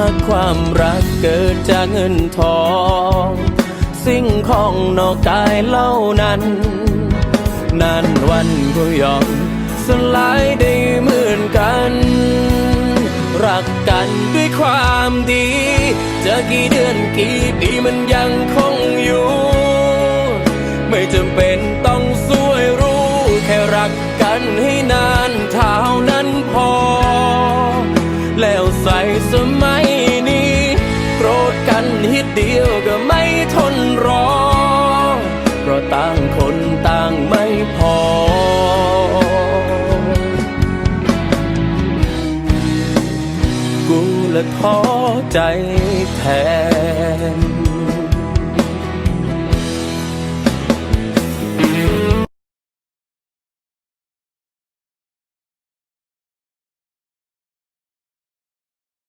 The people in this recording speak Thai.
ากความรักเกิดจากเงินทอง สิ่งของนอกกายเล่านั้นนานวันก็ยอมสลายได้เหมือนกัน รักกันด้วยความดี จะกี่เดือนกี่ปีมันยังคงอยู่ ไม่จำเป็นต้องสวยรู้ แค่รักกันให้นานเท่านั้น สมัยนี้โกรธกันฮิดเดียวก็ไม่ทนรอ เพราะต่างคนต่างไม่พอ กูละท้อใจแทน